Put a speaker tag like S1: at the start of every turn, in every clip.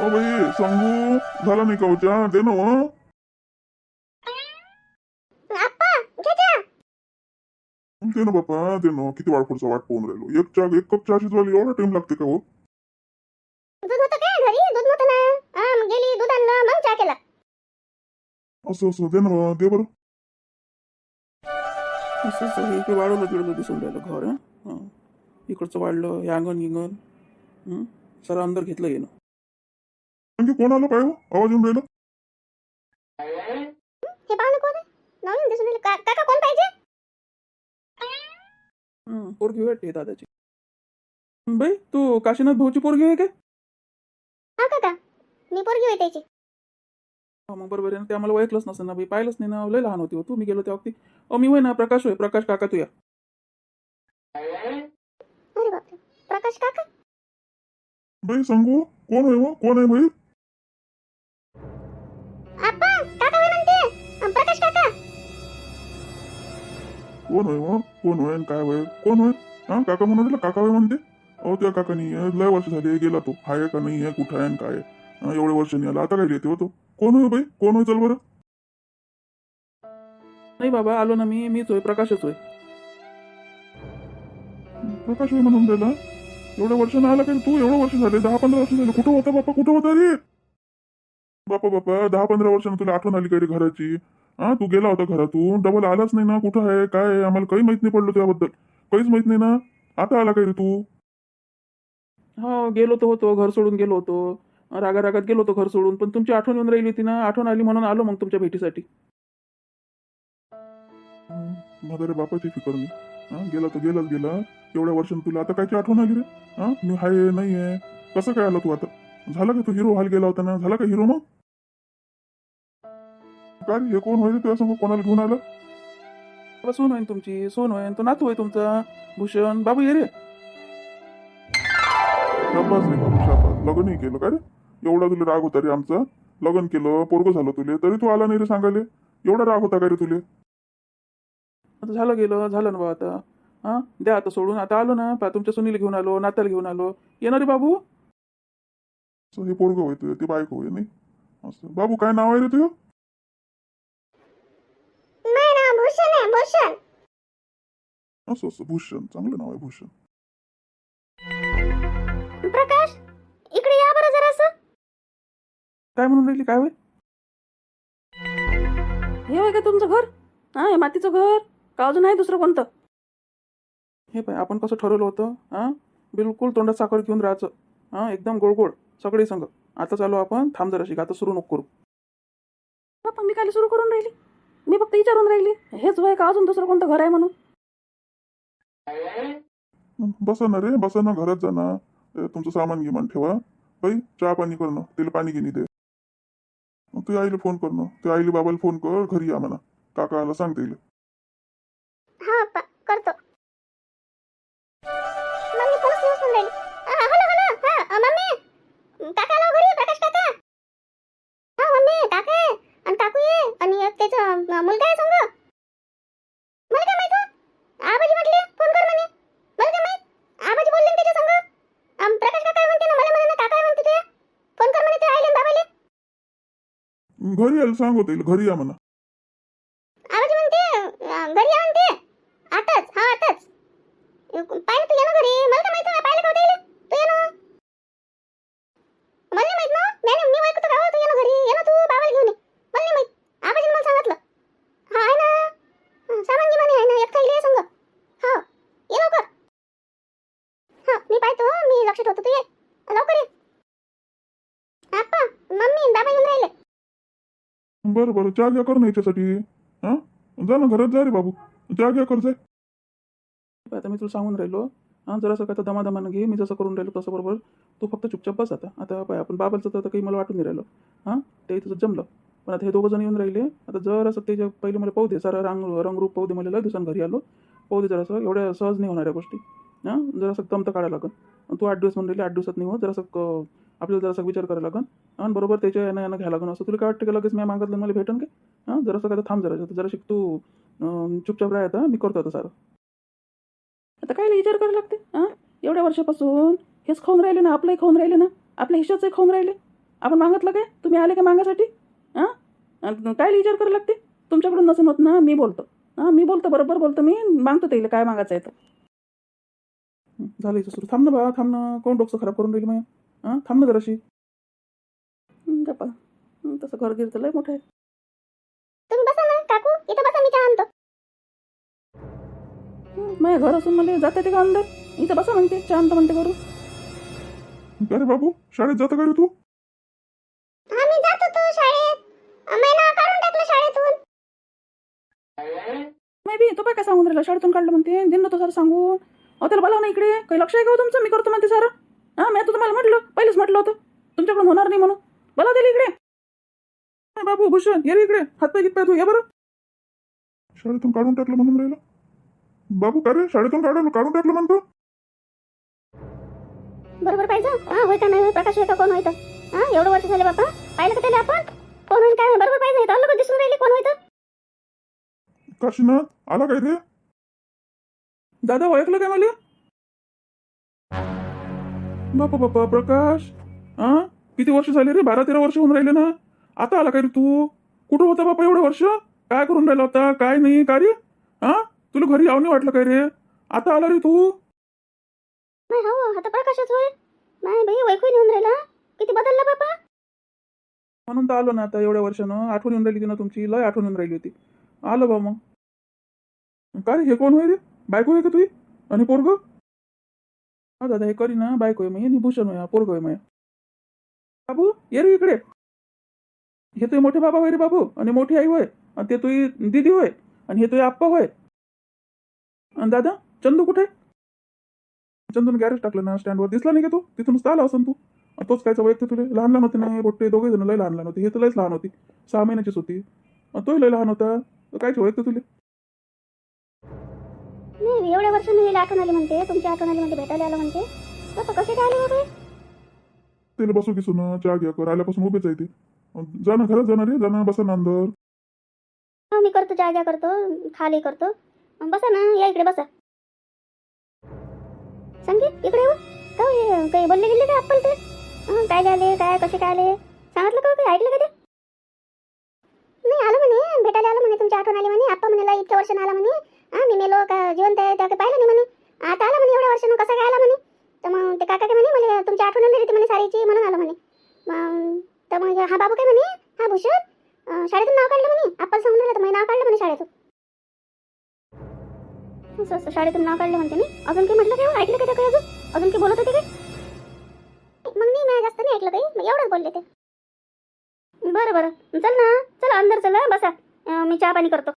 S1: O by सांगू? झाला नाही का हो चहा? दे ना हो.
S2: आप्पा चहा.
S1: दे ना बापा दे ना. किती वाट पुढचा वाट पाहून राहिलो. एक चहा एक कप चहाची झाली. एवढा टाइम लागते का हो?
S2: दूध होतं काय घरी? दूध नव्हतं ना. हा मग गेली दूध आणलं मग चहा केला.
S1: असं असं. दे ना दे बरं.
S3: असं असं. इकडे वाढवलं गिळलं दिसून राहिलं घर हं? हं. इकडचं वाढलं हे अंगण गिंगण हं? सर अंदर घेतलं येणं
S1: आणखी कोण आलं काय हो? आवाज येऊन राहिला?
S2: हे पाहुणे कोण आहे? नवीन दिसून राहिले. का- काका कोण पाहिजे?
S3: हं, पोरगी वाटते दादाची. बाई तू काशीनाथ भाऊची पोरगी आहे काय
S2: हा काका. मी पोरगी होय त्याची.
S3: हा, मग बरोबर आहे ना. ते आम्हाला ओळखलंच नसेल ना बाई. पाहिलंच नाही ना. लय लहान होती हो. तू मी गेलो त्या वक्ती. अहो मी होय ना प्रकाश होय. प्रकाश काका
S2: अरे बापरे. प्रकाश काका?
S1: बाई सांगू? कोण आहे हो? कोण आहे बाई?
S2: आप्पा काका होय म्हणते अं, प्रकाश काका
S1: कोण होय हो कोण होय आणि काय होय? कोण होय? हा काका म्हणून राहिला काका होय म्हणते. अहो त्या काकानी अं, लय वर्ष झाले गेला तो. आहे का नाही आहे कुठं आहे आणि काय आहे? हा, एवढे वर्ष नाही आला आता काय येते हो तो? कोण होय बाई? कोण होय? चल बरं.
S3: नाही बाबा आलो ना मी. मीच होय प्रकाशच होय.
S1: प्रकाश होय म्हणून राहिला एवढ्या वर्ष नाही आला काय तू? एवढं वर्ष झाले दहा पंधरा वर्ष झाले. कुठं होता बापा? कुठं होता रे? बापा बापा दहा पंधरा वर्षानं तुला आठवण आली काय रे घराची? हा तू गेला होता घरातून. डबल आलाच नाही ना. कुठं आहे? काय आहे? आम्हाला काही माहीत नाही पडलं त्याबद्दल. काहीच माहीत नाही ना. आता आला काय रे तू?
S3: हो गेलो तो होतो. घर सोडून गेलो होतो. रागा रागात गेलो होतो घर सोडून. पण तुमची आठवण येऊन राहिली होती ना. आठवण आली म्हणून आलो मग तुमच्या भेटीसाठी.
S1: म्हातारे बापाची फिकर नाही हा गेला तर गेलाच गेला. एवढ्या वर्षांनी तुला आता कायची आठवण आली रे? हा मी हाय नाही आहे कसं काय आला तू आता? झाला का तू हिरो हाल गेला होता ना? झाला का हिरो मग? काय रे, हे कोण व्हायचं तुझ्या समोर कोणाला घेऊन आलं?
S3: बाबा सून होईन तुमची सून होईन तो नातू होय तुमचा. भूषण बाबू ये रे.
S1: शाबास रे बाबू शाबास. लग्न नाही केलं का रे? एवढा तुला राग होता रे आमचा? लग्न केलं पोरग झालं तुले तरी तू आला नाही रे सांगायले? एवढा राग होता का रे तुले?
S3: आता झालं गेलं झालं ना बा आता. हां? द्या आता सोडून. आता आलो ना पा तुमच्या सुनीला घेऊन आलो नाताला घेऊन आलो. येणार रे बाबू?
S1: असं हे पोरग होय तुझं ते बायको होय नाही? असं. बाबू काय नाव आहे रे तुझं
S2: नाही ना भूषण आहे भूषण.
S1: असं असं भूषण. चांगलं नाव आहे भूषण.
S2: प्रकाश इकडे या बरं जरासं.
S3: काय म्हणून राहिली काय होय हे होय का तुमचं घर? हां हे मातीचं घर? का अजून आहे दुसरं कोणतं? हे पाय आपण कसं ठरवलं होतं हां? बिलकुल तोंडात साखर घेऊन राहायचं. हां एकदम गोड गोड सगळे संग आता चालू आपण थांब जराशी आता सुरू नको करू. बाप्पा मी काय सुरू करून राहिली. मी फक्त विचारून राहिली हेच वय का अजून दुसरं कोणतं घर आहे म्हणून?
S1: बसा ना रे बसा ना घरात जा ना. ए, तुमचं सामान गिमान ठेवा. बाई चहा पाणी कर ना तिला पाणी घेणी दे. मग तू आईला फोन कर ना. ते आईला बाबाला फोन कर घरी या म्हणा. काका आला सांग तिला
S2: हा
S1: यायला सांग होतील घरी या म्हणा
S2: आवाज म्हणते अं, घरी या म्हणते आताच हा आताच पाहिलं तू ये ना घरी मला काय माहीत पाहिलं का होतं तू ये ना मला नाही माहीत ना नाही मी ऐकतो का हो, तू ये ना घरी ये ना तू बाबाला घेऊन ये मला नाही माहीत आबाजीने मला सांगितलं हा आहे ना हं, सामान गिमान आहे ना एक थैली आहे संग हा ये लवकर हा मी पाहतो मी लक्ष ठेवतो तू ये लवकर ये आप्पा मम्मी आणि बाबा येऊन राहिले
S1: बरं बरं. चहा घ्या कर ना याच्यासाठी. हा? जा ना घरात जा रे बाबू. चहा घ्या कर जाय
S3: आता मी तुला सांगून राहिलो. हां जरासं का आता दमादमानं घे मी जसं करून राहिलो तसं बरोबर. तू फक्त चुपचाप बस आता. आता पाय आपण बाबाचं तर आता काही मला वाटून नाही राहिलं. हां? ते तुझं जमलं. पण आता हे दोघं जण येऊन राहिले. आता जरासं त्याच्या पहिले मला पाहू दे सारा रंग रंगरूप पाहू दे मला लय दिवसान घरी आलो. पाहू दे जरासं एवढ्या सहज नाही होणाऱ्या गोष्टी. हां? जरासं दम काढायला लागेल. तू आठ दिवस म्हणून राहिले आठ दिवसात नाही हो जरासं आपल्याला जरासा विचार करायला लागन. आणि बरोबर त्याच्या यानं यानं घ्यायला लागन. असं तुला काय वाटतं की लगेच मी मागितलं मला भेटन का? हां जरासं काय थांब जरा जरा शिक तू चुपचाप राह आता मी करतो आता सारं. आता काय विचार करायला लागते? हां? एवढ्या वर्षापासून हेच खाऊन राहिले ना आपलंही खाऊन राहिले ना? आपल्या हिशाचंही खाऊन राहिले? आपण मागितलं काय? तुम्ही आले का मागासाठी? हां? काय विचार करायला लागते? तुमच्याकडून नसून होत ना मी बोलतो. हां मी बोलतो बरोबर बोलतो मी मागतो त्याला काय मागायचं आहे तर झालं सुरू थांब ना बा थांब ना. कोण डोकं खराब करून राहील मग हां थांब ना जराशी. हं, गप्पा हं, तसं घर गिर तर लय मोठं आहे.
S2: तुम्ही बसा ना काकू. इथं बसा मी चहा आणतो.
S3: माझ्या घर असून मला जाता येते का अंदर? इथं बसा म्हणते शांत म्हणते करू
S1: का रे बाबू? शाळेत जाता का रे तू?
S2: हा मी जात होतो शाळेत. महिना काढून टाकलं शाळेतून.
S3: नाही बी तो काय काय सांगून राहिला? शाळेतून काढलं म्हणते. दिन ना तो सर सांगून. अहो त्याला बोलाव ना इकडे. काही लक्ष आहे का हो तुमचं? मी करतो म्हणते सर. मी तुम्हाला म्हटलं पहिलेच म्हटलं होतं तुमच्याकडून होणार नाही म्हणून. बोला त्याला इकडे. बाबू भूषण ये रे इकडे. हातपाय पाय तू ये बरं.
S1: शाळेतून काढून टाकलं म्हणून राहिलं. बाबू का रे? शाळेतून काढून काढून टाकलं म्हणतो.
S2: बरोबर पाहिजे हा? होय का नाही? होय प्रकाश होय का कोण होय हा? एवढं वर्ष झाले बाबा पाहिलं का त्याला आपण? कोण होईल काय? बरोबर पाहिजे तर लोक दिसून राहिले कोण होय
S1: काशीनाथ आला काय रे?
S3: दादा ओळखलं काय मला? बापा बापा प्रकाश. हा किती वर्ष झाले रे? बारा तेरा वर्ष होऊन राहिले ना. आता आला काय रे तू? कुठं होता बापा एवढं वर्ष? काय करून राहिला होता? काय नाही? काय रे? हा तुला घरी यावं नाही वाटलं काय रे? आता आला रे तू?
S2: हो आता प्रकाशच होय. नाही बाई वैकू येऊन राहिला. किती बदलला बाबा
S3: म्हणून तर आलो ना आता एवढ्या वर्षानं. आठवण येऊन राहिली होती ना तुमची. लय आठवण येऊन राहिली होती. आलो बा मग. काय रे? हे कोण होय रे? बायको आहे का तुझी आणि पोरग? हा दादा हे करी ना बायको आहे मग आणि भूषण होय पोरग आहे माझ्या बाबू ये रे इकडे. हे तुझे मोठे बाबा होय रे बाबू आणि मोठी आई होय आणि ते तुझी दिदी होय आणि हे तुझे आप्पा होय. आणि दादा चंदू कुठे? चंदून गॅरेज टाकलं ना स्टँडवर दिसला नाही का तू? तिथूनच तर आला असं तू. तोच काय वैयक्तिक तुले लहान लहान होते नाही रोटे दोघे जण लय लहान लहान होते. हे तर लयच लहान होती. सहा महिन्याचीच होती. तोही लय लहान होता. काय कायचे वैयक्तिक तुले?
S2: नाही एवढ्या वर्षांनी येईल आठवण आली म्हणते. तुमची आठवण आली म्हणते भेटायला आलं म्हणते. बाबा कसे काय आले बाबा?
S1: तिला बसू की सुना चहा घ्या कर. आल्यापासून उभेच आहे ते. जा ना घरात जाणार रे. जा ना बसा ना अंदर.
S2: हो मी करतो जाग्या करतो खाली करतो. बसा ना या इकडे बसा. संगीत इकडे येऊ. का काही बोलले गेले का आपण ते? काय झाले काय कसे काय आले? सांगितलं का काही ऐकलं का ते? नाही आलं म्हणे. भेटायला आलं म्हणे तुमची आठवण आली म्हणे. आपण म्हणाला इतक्या वर्षानं आला म्हणे. हा मी मेलो का? जिवंत आहे त्या पाहिलं नाही म्हणे. आता आला म्हणे एवढ्या वर्षानं कसा काय आला म्हणे? तर मग ते काका काय म्हणे मला तुमची आठवण आली होती म्हणे सारीची म्हणून आलं म्हणे. मग तर मग हा बाबू काय म्हणे? हा भूषण. शाळेतून नाव काढलं म्हणे. आपण सांगून दिलं तर नाव काढलं म्हणे शाळेतून. असं असं शाळेतून नाव काढलं म्हणते मी. अजून काही म्हटलं काय हो? ऐकलं का ते काही अजून? अजून काही बोलत होते काय? मग मी नाही जास्त नाही ऐकलं काही. मग एवढंच बोलले ते. बरं बरं. चल ना चला अंदर चला बसा. मी चहा पाणी करतो.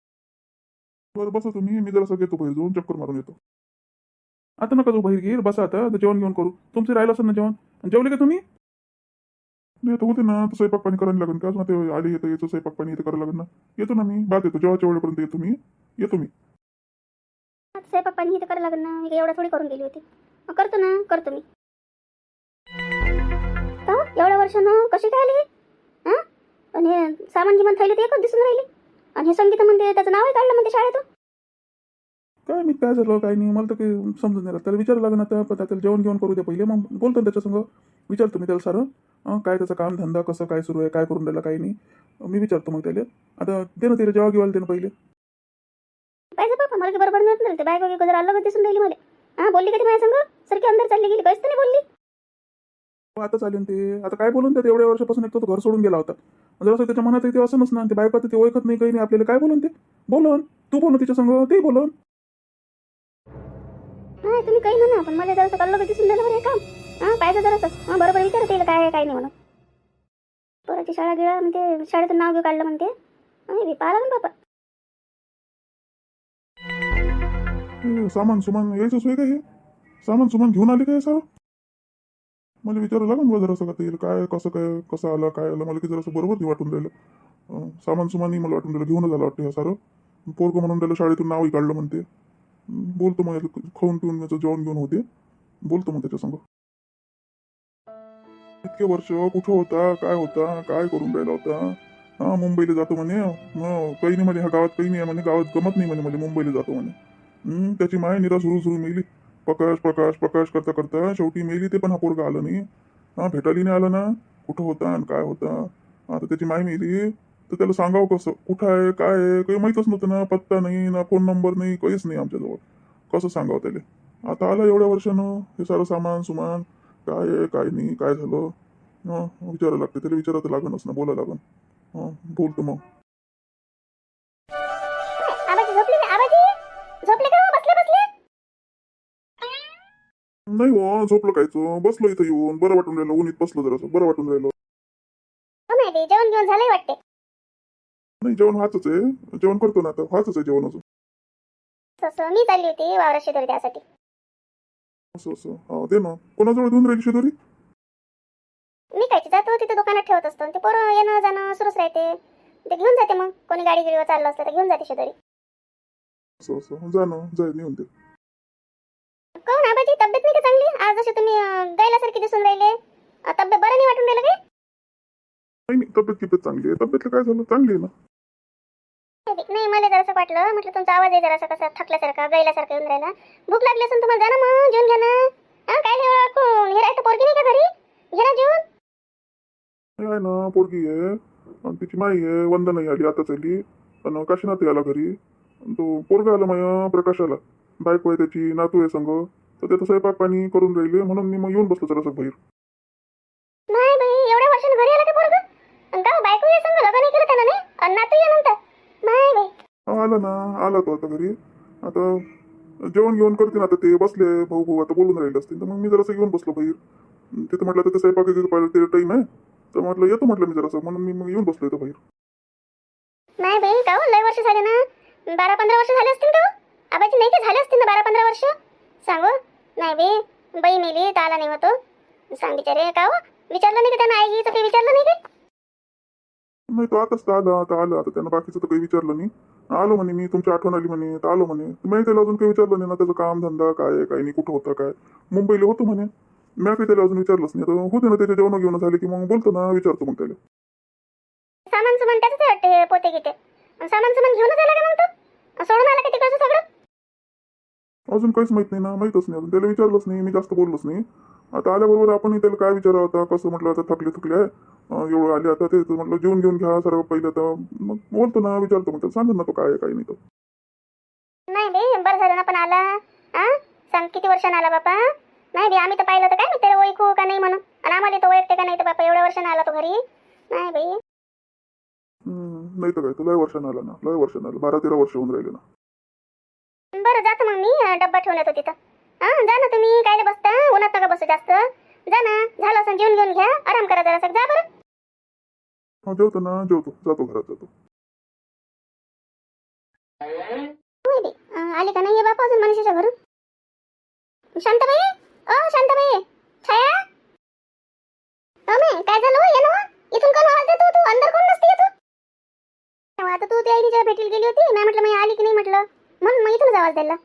S1: बरं बसा तुम्ही. मी जरा घेतो बाहेर जाऊन चक्कर मारून येतो.
S3: आता नका तू बाहेर घेईल बसा आता. जेवण घेऊन करू. तुमचं राहिलं असेल ना जेवण? जेवले का तुम्ही?
S1: नाही आता होते ना. तर स्वयंपाक पाणी करायला लागेल का? अजून ते आले येतं याचं स्वयंपाक पाणी इथं करायला लागेल ना. येतो ना मी. बात येतो. जेव्हाच्या वेळेपर्यंत येतो मी. येतो मी.
S2: स्वयंपाक पाणी हे करायला लागेल ना. मी एवढं थोडी करून गेली होती. करतो ना. करतो मी. हो? एवढ्या वर्षानं कशी काय आली आणि हे? सामान गिमान थैली ते एकच दिसून राहिली. आणि हे संगीता म्हणते त्याचं नावही काढलं म्हणते शाळेतून?
S3: काय मी काय झालं काय नाही मला तर काही समजून नाही. त्याला विचारायला लागेल आता पण त्याला जेवण घेऊन करू दे पहिले. मग बोलतो ना त्याच्यासंग. विचारतो मी त्याला सारं. काय त्याचं काम धंदा कसं काय सुरू आहे काय करून राहिला काही नाही. मी विचारतो मग त्याला. आता दे ना तिला जेव्हा घेवायला दे ना पहिले.
S2: पाहिजे बापा मला की बरोबर मिळत नाही ते बायक वगैरे जर अलग दिसून राहिली मला. हा बोलली कधी माझ्या संग? सारखी अंदर चालली गेली काहीच तर नाही बोलली.
S3: आता चालेल ते आता काय बोलून त्यात एवढ्या वर्षापासून एक तो घर सोडून गेला होता. जर असं त्याच्या मनात ते असं ना ते बायको ते ओळखत नाही काही नाही. आपल्याला काय बोलून ते? बोलून. तू बोल तिच्या संग ते बोलून.
S2: नाही तुम्ही काही म्हणा पण मला जरासं कल्लं दिसून राहिलं बरं हे काम. हा पाहिजे जरासं. हा बरोबर विचारते येईल काय काय नाही म्हणून. पोराची शाळा गिळा म्हणते शाळेतून नाव घेऊ काढलं म्हणते. हा, हे पाहा लागून बापा
S1: हे सामान सुमान यायचं सोय का हे? सामान सुमान घेऊन आले काय सर? मला विचारावं लागेल मला जरासं का ते काय कसं काय कसं आलं काय आलं मला की जरासं बरोबर नाही वाटून राहिलं. सामान सुमानही मला वाटून राहिलं घेऊनच आलं वाटतं हे सारं. पोरगं म्हणून राहिलं शाळेतून नावही काढलं म्हणते. बोलतो मग खाऊन पिऊन याचं जेवण घेऊन होते. बोलतो मग त्याच्यासंग इतके वर्ष कुठं होता काय होता काय करून राहिला होता? हा मुंबईला जातो म्हणे. काही नाही म्हणे ह्या गावात काही नाही आहे म्हणे गावात गमत नाही म्हणे मला मुंबईला जातो म्हणे. त्याची माय निरा सुरू सुरू मेली. प्रकाश प्रकाश प्रकाश करता करता शेवटी मेली ते पण हा पोरगा आलं नाही. हा भेटायला नाही आलं ना? कुठं होता आणि काय होता? आता त्याची माय मेली तर त्याला सांगावं कसं? कुठं आहे काय आहे? काही माहीतच नव्हतं ना पत्ता नाही ना फोन नंबर नाही काहीच नाही आमच्याजवळ. कसं सांगावं त्याला? आता आला एवढ्या वर्षानं हे सारं सामान सुमान काय आहे काय नाही काय झालं? हां विचारायला लागते. त्याला विचारायचं लागणच ना बोलायला लागन. हां बोलतो मग. नाही हो झोपलं कायचं बसलो इथं येऊन. बरं वाटून राहिलं उन्हीत बसलो जरासं. बरं वाटून राहिलं.
S2: हो माहिती जेवण घेऊन झालंय वाटते
S1: नाही जेवण व्हायचंच आहे. जेवण करतो ना आता. व्हायचंच आहे जेवण अजून.
S2: तसं मी चालली होती वावरात शेजारी त्यासाठी.
S1: असं असं. हा दे ना. कोणाजवळ देऊन राहिली शेजारी?
S2: मी कायची जातो तिथे दुकानात ठेवत असतो. ते पोरं येणं जाणं सुरूच राहते. ते घेऊन जाते मग. कोणी गाडी गिडीवर चाललं असलं तर घेऊन जाते शेजारी.
S1: असं असं. जा ना. जाय नेऊन दे.
S2: तुम्ही अं, गैलासारखे दिसून राहिले. तब्येत बरं नाही वाटून राहिलं काय?
S1: नाही तब्येत किब्येत चांगली आहे. तब्येतला काय झालं? चांगली आहे ना.
S2: नाही मला जरासं वाटलं. म्हटलं तुमचा आवाज आहे जरासा कसा थकल्यासारखा गैलासारखा येऊन राहिला. भूक लागली असेल तुम्हाला जा ना मग जेवून घ्या ना. हा काय हे राहतं पोरगी नाही का घरी? घे ना जेवून.
S1: आहे ना पोरगी आहे. आणि तिची माई आहे. वंदनाही आली आताच आली. आणि काशीनाथ आला घरी. तो पोरगा आला माया प्रकाशाला. बायको आहे त्याची नातू आहे संग. तर त्याचं स्वयंपाक पाणी करून राहिले म्हणून मी मग येऊन बसलो जरासं बाहेर.
S2: नाही बाई एवढ्या वर्षानं घरी आला का पोरग? का बायको ये संग लग्न केलं त्यानं नाही? आणि नातू ये म्हणतात नाही बाई.
S1: आला ना आला तो आता घरी. आता जेवण घेऊन करते ना आता ते बसले भाऊ भाऊ आता बोलून राहिले असतील. तर मग मी जरासं घेऊन बसलो बाहेर. तिथं म्हटलं तर ते स्वयंपाक पाहिजे ते टाईम आहे. तर म्हटलं येतो म्हटलं मी जरासं. म्हणून मी मग येऊन बसलो इथं बाहेर.
S2: नाही बाई का हो, लय वर्ष झाले ना. बारा पंधरा वर्ष झाले असतील का हो? आबाजी नाही का झाले असतील ना बारा पंधरा वर्ष? सांगू? नाही बाई बाई मेली तर आला नाही होतो. सांग बिचारे का हो विचारलं नाही का त्यानं आई तर काही विचारलं नाही का?
S1: नाही तो आताच तर आला आता आलं आता त्यानं बाकीचं तर काही विचारलं नाही. आलो म्हणे मी तुमची आठवण आली म्हणे तर आलो म्हणे. मी त्याला अजून काही विचारलं नाही ना त्याचं काम धंदा काय आहे काय नाही कुठं होतं काय? मुंबईला होतं म्हणे. मी काही त्याला अजून विचारलंच नाही. तर होते ना त्याच्या जेवण घेऊन झाले की मग बोलतो ना विचारतो मग त्याला.
S2: सामान सुमान त्याचंच आहे वाटते हे पोते गिते आणि सामान सुमान घेऊनच आला का मग तो? सोडून आला का तिकडचं सगळं?
S1: अजून काहीच माहीत नाही ना माहीतच नाही अजून. त्याला विचारलंच नाही मी जास्त बोललोच नाही. आता आल्याबरोबर आपण त्याला काय विचारा होता कसं म्हटलं आता? थकले थकले आहे. एवढं आले आता ते म्हटलं जेवून घेऊन घ्या सर्व पहिलं तर मग बोलतो ना विचारतो त्याला. सांगतो ना तो काय काय नाही तो.
S2: नाही बाई बरं झालं ना पण आला. हा सांग किती वर्षानं आला बापा? नाही बाई आम्ही तर पाहिलं तर काय? मी त्याला ओळखू का नाही म्हणून? आणि आम्हाला तो ओळखते का नाही तर बापा? एवढ्या वर्षानं आला तो घरी. नाही बाई
S1: नाही तर काय तो लय वर्षानं आला ना. लय वर्षानं आला. बारा तेरा वर्ष होऊन राहिले ना.
S2: बरं जातो मग मी अं, डब्बा ठेवून येतो तिथं. हा जा ना तुम्ही कायले बसता? उन्हात नका बसू जास्त. जा ना झालं असं जेवण घेऊन घ्या. आराम करा जरा जा बरं.
S1: हा जेवतो ना जेवतो. जातो घरात जातो.
S2: होय बे. अं, आली का नाही बापा अजून मनीषाच्या घरून? शांताबाई? ओ शांताबाई. छाया? अमे काय झालं हो? ये ना हो. इथून कोण आवाज देतो तू? अंदर कोण नसते येतो तेव्हा आता तू त्या आईच्या भेटीला गेली होती मी म्हटलं मी आली की नाही म्हटलं? म्हणून मग इथूनच आवाज दिला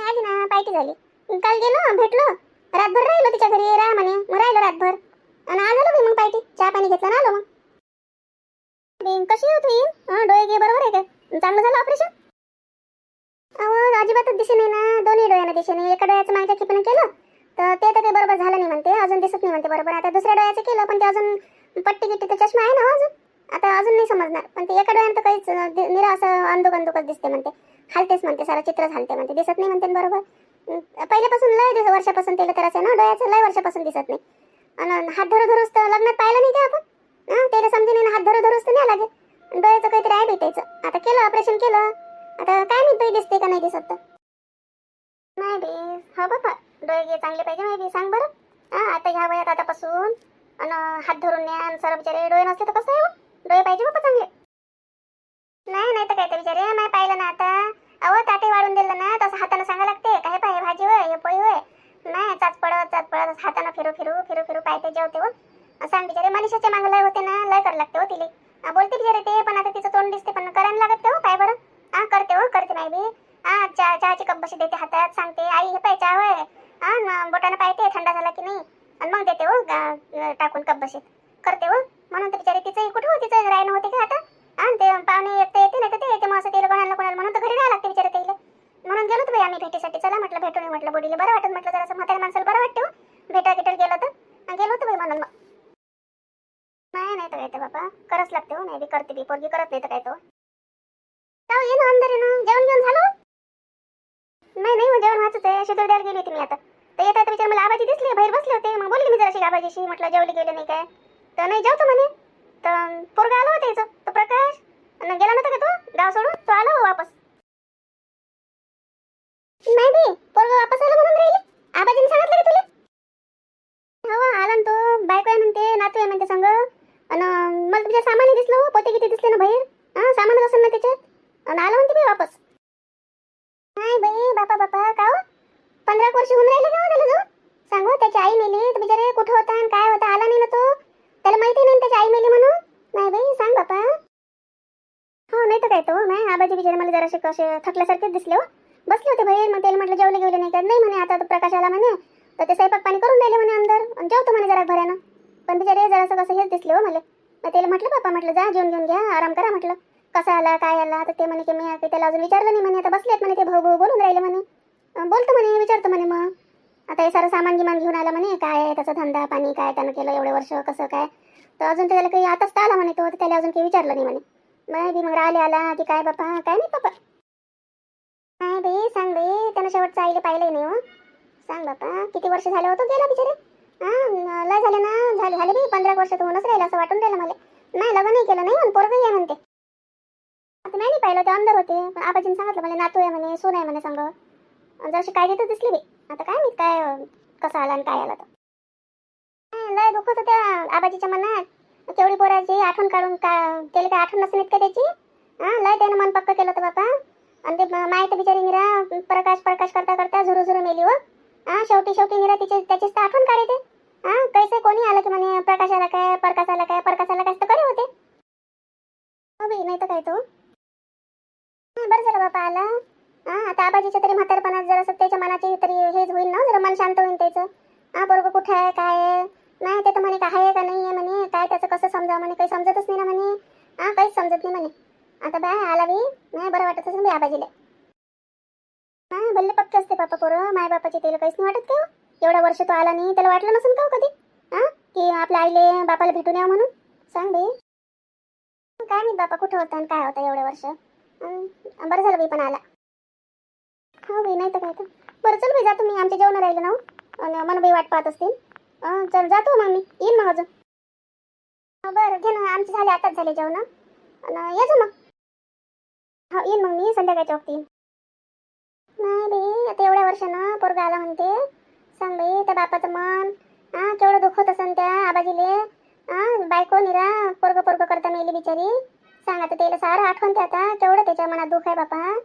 S2: आली ना पार्टी झाली. काल गेलो भेटलो. रातभर राहिलो तिच्या घरी राहा म्हणे मग राहिलो रातभर. आणि आज आलो मी मग पार्टी. चहा पाणी घेतला ना आलो मग. कशी होती हं, डोळे गे बरोबर आहे का? चांगलं झालं ऑपरेशन अहो अजिबातच दिसे नाही ना. दोन्ही डोळ्यानं दिसे नाही एका डोळ्याचं मागच्या खिपणं केलं तर ते तर काही बरोबर झालं नाही म्हणते. अजून दिसत नाही म्हणते बरोबर. आता दुसऱ्या डोळ्याचं केलं पण ते अजून पट्टी गिट्टी तर चष्मा आहे ना हो अजून. आता अजून नाही समजणार. पण ते एका डोळ्यानं तर काहीच निरा असं अंधुक अंधुकच दिसते म्हणते. हालतेच म्हणते सारं चित्रच हालते म्हणते. दिसत नाही म्हणते बरोबर. पहिल्यापासून लय दिस वर्षापासून त्याला तर आहे ना डोळ्याचं लय वर्षापासून दिसत नाही. आणि हात धरू धरूच तर लग्नात पाहिलं नाही का आपण? हा त्याला समजून नाही ना, हात धरू धरूच तर नाही लागे डोळ्याचं काहीतरी आहे भेटायचं. आता केलं ऑपरेशन केलं. आता काय मी बाई दिसते का नाही दिसत तर. नाही बे हा हो बाबा. डोळे गे चांगले पाहिजे माहिती. सांग बरं. हा आता ह्या वयात आतापासून आणि हात धरून न्या आणि सर बिचारे डोळे नसले तर कसं आहे हो? डोळे पाहिजे बापा चांगले नाही नाही तर काय तर बिचारे नाही पाहिलं ना आता अहो ताटे वाढून दिलं ना तसं हातानं सांगा लागते काय पाय भाजी होय हे पोळी होय नाही चाच पडत चाच पडत फिरू फिरू फिरू फिरू पायते जेवते हो अं, सांग बिचारे मनीषाच्या मागं लय होते ना लय कर लागते हो तिले. बोलते बिचारे ते पण आता तिचं तोंड दिसते पण करायला लागत ते हो पाय बरं. हा करते हो करते नाही बी. हा चहा चहाची कप बशी देते हातात सांगते आई हे पाय चहा होय. हा बोटानं पाहते थंडा झाला की नाही. आणि मग देते हो टाकून कप बशीत. करते हो म्हणून तर बिचारे तिचंही कुठं हो तिचं राहणं होते का आता? हा ते पाहुणे येते येते नाही तर ते येते मग असं तेल कोणाला कोणाला म्हणून तर घरी राहायला लागते बिचारे त्याला म्हणून गेलो तर आम्ही भेटीसाठी. चला म्हटलं भेटून म्हटलं बुडीला बरं वाटत म्हटलं जरा म्हाताऱ्या माणसाला बरं वाटते हो. भेटा गिटायला गेलं तर? गेलो होतो बाई म्हणून मग. तर काय तर बाबा करच लागते हो नाही बी करते बी पोरगी करत नाही तर काय तो जाऊ ये ना अंदर ये ना. जेवण घेऊन झालो? नाही नाही मग जेवण वाचत आहे. शेतात द्यायला गेली होती मी आता. तर येता विचार मला आबाजी दिसली बाहेर बसले होते. मग बोलली मी जराशी आबाजीशी म्हटलं जेवले गेले नाही काय. तर नाही जेवतो म्हणे. तर पोरगा आला होता याचं. तो प्रकाश गेला नव्हता का तो? गाव सोडून? तो आला हो वापस. नाही बी पोरगा वापस आला म्हणून राहिली. आबाजीने सांगितलं का तुला हो आला ना तो बायको आहे म्हणते नातू आहे म्हणते संग आणि मला तुझ्या सामानही दिसलं हो पोते किती दिसले ना बाहेर हा सामानच असेल ना त्याच्यात आणि आला म्हणते बी वापस नाही बाई बापा बापा का हो पंधरा एक वर्ष होऊन राहिले का हो त्याला जाऊ सांगू त्याची आई मेली तर बिचारे कुठं होता आणि काय होता आला नाही ना तो त्याला माहिती नाही ना त्याची आई मेली म्हणून नाही बाई सांग बापा हो नाही तर काय तो नाही आबाजी बिचारे असे थकल्यासारखेच दिसले हो. बसले होते भाई मग त्याला म्हटलं जेवले गेले नाही का? नाही म्हणे आता प्रकाश आला म्हणे. तर ते स्वयंपाक पाणी करून राहिले म्हणे अंदर जेवतो म्हणे जरा भऱ्यानं पण बिचारे जरासं कसं हेच दिसले हो मला. मग त्याला म्हटलं बापा म्हटलं जा जेवण घेऊन घ्या. आराम करा म्हटलं. कसा आला? काय आला? तर ते म्हणे की मी त्याला अजून विचारलं नाही म्हणे. आता बसलेत म्हणे ते भाऊ भाऊ बोलून राहिले म्हणे. बोलतो म्हणे विचारतो म्हणे मग. आता हे सारं सामान गिमान घेऊन आला म्हणे. काय आहे त्याचा धंदा पाणी काय त्यानं केलं एवढे वर्ष कसं काय? तर अजून त्याला काही आताच तर आला म्हणे तो. त्याला अजून काही विचारलं नाही म्हणे. मग मग राहिले आला. की काय बापा काय नाही बापा नाही बाई सांग बाई त्यानं शेवटचं आईले पाहिलंय नाही हो. सांग बापा किती वर्ष झाले होतो गेला बिचारे? हा लय झाले ना झाले झाले बी पंधरा वर्ष तर होऊनच राहिलं असं वाटून राहिलं मला. नाही लग्न नाही केलं नाही म्हणून पोरगं आहे म्हणते. आता नाही नाही पाहिलं ते अंदर होते. पण आबाजीने सांगितलं मला नातू आहे म्हणे सून आहे म्हणे सांग. जशी काय देतं दिसली बी. आता काय मी काय कसा आला आणि काय आला तर लय दुःख होतं त्या आबाजीच्या मनात. केवढी पोराची आठवण काढून का त्याला काय आठवण नसेल इतकं त्याची? हा लय त्यानं मन पक्क केलं होतं बापा. आणि ते माहिती बिचारी निरा प्रकाश प्रकाश करता करता झुरू झुरू मेली व हा शेवटी शेवटी निरा तिचे त्याचीच तर आठवण काढते हा कैसे कोणी आलं की म्हणे प्रकाश आला काय प्रकाश आला काय प्रकाश आला काय तर करे होते? हो नाही तर काय तो. बरं झालं बापा आला. हा आता आबाजीच्या तरी म्हातारपणात जरा त्याच्या मनाची तरी हेच होईल ना जरा मन शांत होईल त्याचं हा बरोबर कुठं आहे काय आहे नाही ते तर म्हणे काय आहे का नाही आहे म्हणे काय त्याचं कसं समजा म्हणे काही समजतच नाही ना म्हणे हा काहीच समजत नाही म्हणे आता बाय आला बी नाही बरं वाटत असेल बी आबाजीला हा भल्ले पक्के असते पापा पोरं माय बापाचे त्याला काहीच नाही वाटत का हो? एवढ्या वर्ष तो आला नाही त्याला वाटलं नसेल का हो कधी? हा? की आपल्या आईले बापाला भेटून या म्हणून? सांग बाई. काय नाही बापा कुठं होता आणि काय होता एवढ्या वर्ष? बरं झालं बाई पण आला. हो बाई नाही तर काय तर. बरं चल बाई जातो मी. आमच्या जेवण राहिलं ना हो. आणि मन बाई वाट पाहत असतील. चल जातो मग मी. येईन मग अजून. बरं घे ना. आमचे झाले आताच झाले जेवण. आणि यायचं मग. हा येईन मग मी. संध्याकाळच्या वक्ती येईन. नाही बाई आता एवढ्या वर्षानं पोरगा आला म्हणते. सांग बाई त्या बापाचं मन. हा केवढं दुःख होत असन त्या आबाजीले. हा बायको निरा पोरग पोरग करता मेली बिचारी. सांग आता त्याला सारं आठवण ते आता केवढं त्याच्या मनात दुःख आहे बापा.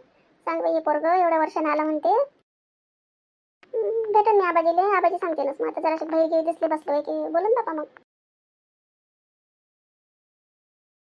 S2: सांग बाई हे पोरग एवढ्या वर्षानं आला म्हणते. भेटेल मी आबाजीले. आबाजी सांगते मग. आता जराशी भाई गेली दिसली बसलोय की बोलून बापा मग.